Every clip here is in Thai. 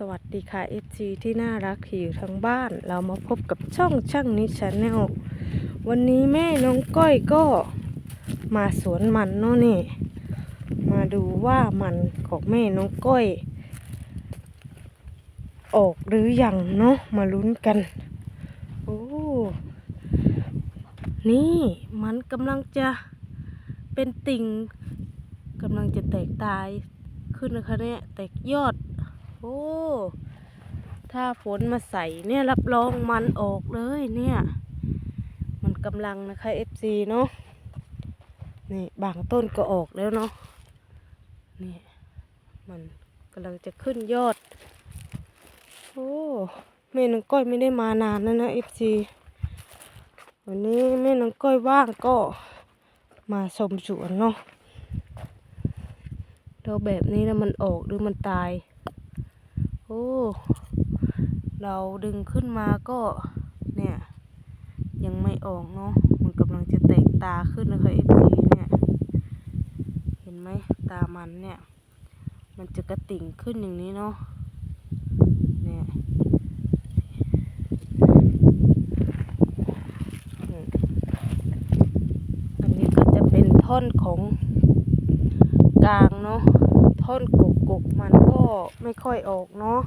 สวัสดีค่ะ FG ที่น่ารักที่อยู่ทางบ้าน เรามาพบกับช่องช่างนิชาแนลวันนี้แม่น้องก้อยก็มาสวนมันเนาะนี่ มาดูว่ามันของแม่น้องก้อย ออกหรือยังเนาะมาลุ้นกันโอ้นี่มันกำลังจะเป็นติ่งกำลังจะแตกตายขึ้นนะคะเนี่ยแตกยอด อ้ ถ้าฝนมาใส่เนี่ยรับรองมันออกเลยเนี่ย มันกำลังนะคะ FC เนาะ นี่บางต้นก็ออกแล้วเนาะ นี่มันกำลังจะขึ้นยอด โอ้แม่น้องก้อยไม่ได้มานานแล้วนะ FC วันนี้แม่น้องก้อยว่างก็มาชมสวนเนาะเราแบบนี้แล้วมันออกหรือมันตาย โอ้ เราดึงขึ้นมาก็เนี่ย ยังไม่ออกเนาะ มันกำลังจะแตกตาขึ้นนะคะเอฟซีเนี่ย เห็นไหมตามันเนี่ย มันจะกระติ่งขึ้นอย่างนี้เนาะ เนี่ยอันนี้ก็จะเป็นท่อนของกลางเนาะ ท่อนกก กกมันก็ไม่ค่อยออกเนาะ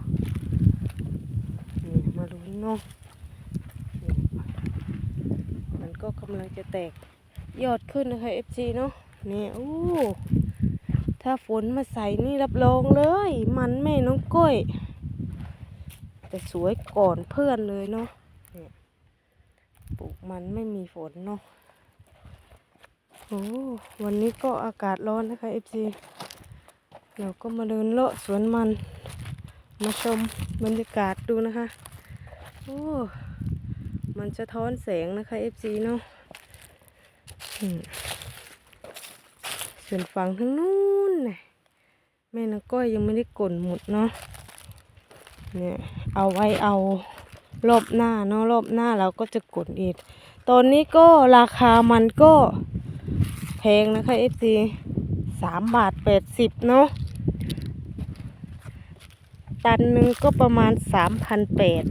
นี่มาดูเนาะมันก็กำลังจะแตกยอดขึ้นนะคะ FC เนาะนี่โอ้ถ้าฝนมาใส่นี่รับรองเลย มันแม่น้องก้อย แต่สวยก่อนเพื่อนเลยเนาะปลูกมันไม่มีฝนเนาะโอ้วันนี้ก็อากาศร้อนนะคะ FC เราก็มาเดินเลาะสวนมัน มาชมบรรยากาศดูนะคะ โอ้ มันจะท้อนแสงนะคะ FC เนาะส่วนฝั่งทางนู้นน่ะแม่นก้อยยังไม่ได้กลนหมดเนาะ เนี่ย เอาไว้เอารอบหน้าเนาะรอบหน้าเราก็จะกลนอีก ตอนนี้ก็ราคามันก็แพงนะคะ FC สามบาทแปดสิบเนาะ ตันหนึ่งก็ประมาณสามพันแปด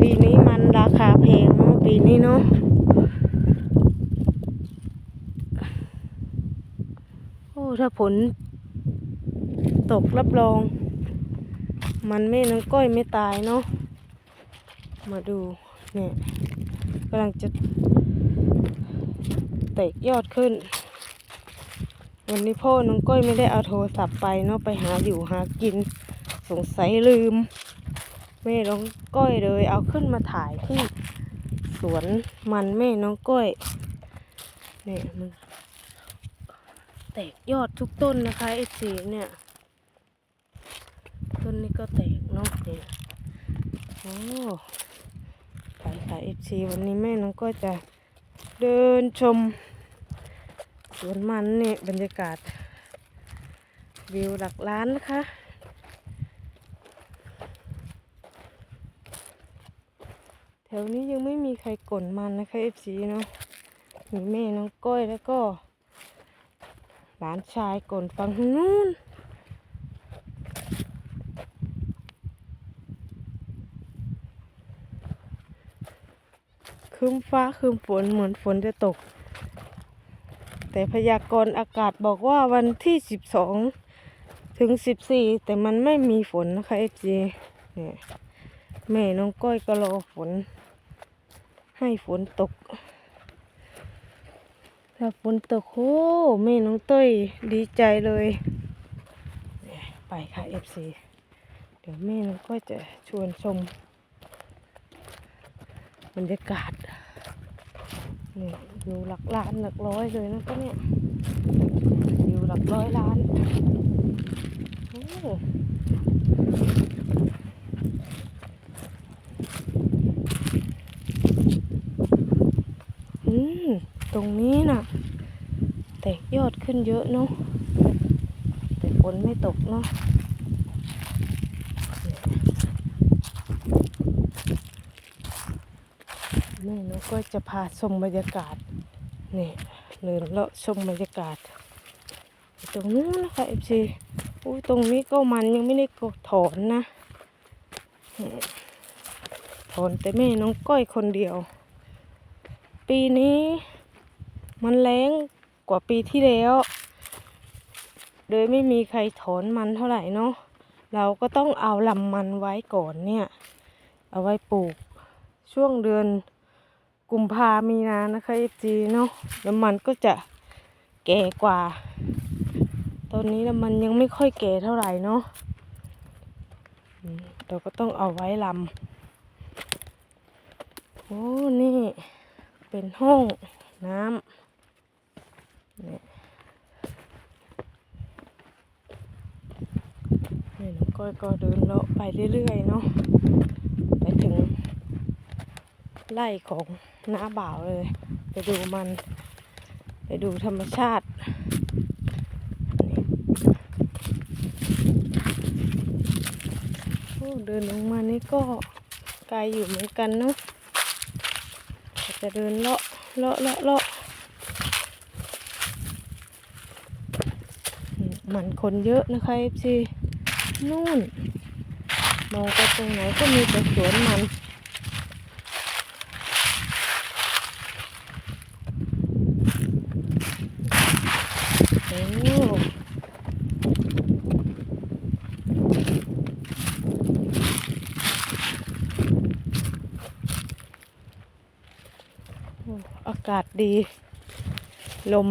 ปีนี้มันราคาแพงเนาะปีนี้เนาะโอ้ถ้าผลตกรับรอง มันไม่น้องก้อยไม่ตายเนาะมาดูเนี่ยกำลังจะเตกยอดขึ้น วันนี้พ่อน้องก้อยไม่ได้เอาโทรศัพท์ไปเนาะไปหาอยู่หากิน สงสัยลืม แม่น้องก้อยเลย เอาขึ้นมาถ่ายที่สวนมันแม่น้องก้อยเนี่ยมันแตกยอดทุกต้นนะคะไอ้สีเนี่ย ต้นนี้ก็แตกเนาะเนี่ยโอ้ไปค่ะเอฟซีวันนี้แม่น้องก้อยจะเดินชม สวนมันเนี่ยบรรยากาศ วิวหลักล้านนะคะ แถวนี้ยังไม่มีใครกลนมันนะคะเอฟซีเนาะมีแม่น้องก้อยแล้วก็ หลานชายกลนฟังทางนู้นคืมฟ้าคืมฝนเหมือนฝนจะตก แต่พยากรณ์อากาศบอกว่าวันที่สิบสองถึงสิบสี่แต่มันไม่มีฝนนะคะเอฟซีเนี่ยแม่น้องก้อยก็รอฝน ให้ฝนตก ถ้าฝนตกโอ้แม่น้องเต้ยดีใจเลยเนี่ยไปค่ะเอฟซีเดี๋ยวแม่น้องก้อยจะชวนชมบรรยากาศ นี่อยู่หลักล้านหลักร้อยเลยนะคะเนี่ยอยู่หลักร้อยล้านโอ้อืมตรงนี้น่ะ แตกยอดขึ้นเยอะเนาะแต่ฝนไม่ตกเนาะ แม่น้องก็จะพาชมบรรยากาศนี่เดินเลาะชมบรรยากาศ ตรงนู้นนะคะเอฟซีอุ้ตรงนี้ก็มันยังไม่ได้กถอนนะถอนแต่แม่น้องก้อยคนเดียว ปีนี้มันแรงกว่าปีที่แล้วโดยไม่มีใครถอนมันเท่าไหร่เนาะเราก็ต้องเอาลำมันไว้ก่อนเนี่ย เอาไว้ปลูกช่วงเดือน กุมภามีนานะคะเอจีเนาะแล้วมันก็จะแก่กว่า ตอนนี้แล้วมันยังไม่ค่อยแก่เท่าไหร่เนาะเราก็ต้องเอาไว้ลำโอ้นี่เป็นห้องน้ำเนี่ยนี่น้องก้อยก็เดินเลาะไปเรื่อยๆเนาะไปถึงไร่ของ น้าบ่าวเลย ไปดูมัน ไปดูธรรมชาติเดินลงมานี่ก็ไกลอยู่เหมือนกันเนาะจะเดินเลาะเลาะเลาะเลาะอืมมันคนเยอะนะคะเอฟซีนู่น มองไปตรงไหนก็มีแต่สวนมันโอ้โอ้อากาศดี ลม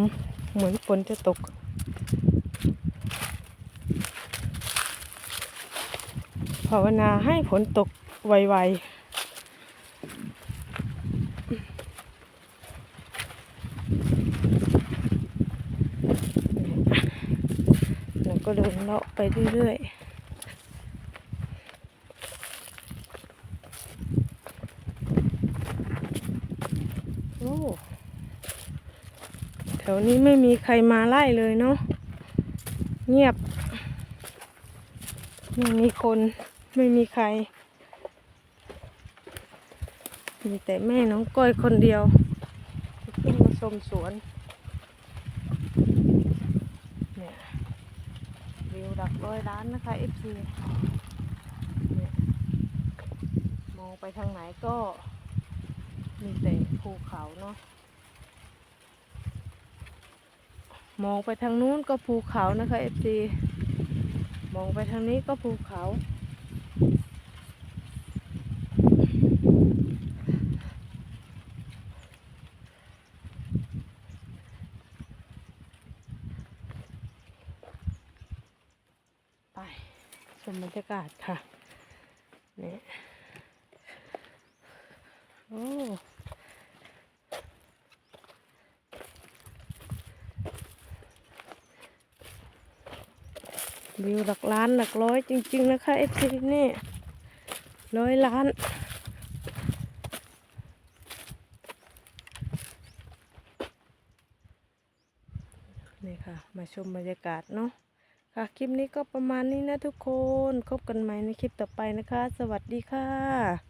เหมือนฝนจะตก ภาวนาให้ฝนตกไวๆแล้วก็เดินเลาะไปเรื่อยๆ โอ้แถวนี้ไม่มีใครมาไล่เลยเนาะเงียบ ไม่มีคนไม่มีใคร มีแต่แม่น้องก้อยคนเดียวขึ้นมาชมสวนเนี่ยวิวดักร้อยล้านนะคะเอฟซีมองไปทางไหนก็มีแต่ภูเขาเนาะ มองไปทางนู้นก็ภูเขานะคะเอฟซีมองไปทางนี้ก็ภูเขา ไปชมบรรยากาศค่ะนี่โอ้ วิวหลักล้านหลักร้อยจริง ๆ นะคะเอฟซีนี่ร้อยล้าน นี่ค่ะ มาชมบรรยากาศเนาะค่ะ คลิปนี้ก็ประมาณนี้นะทุกคน พบกันใหม่ในคลิปต่อไปนะคะ สวัสดีค่ะ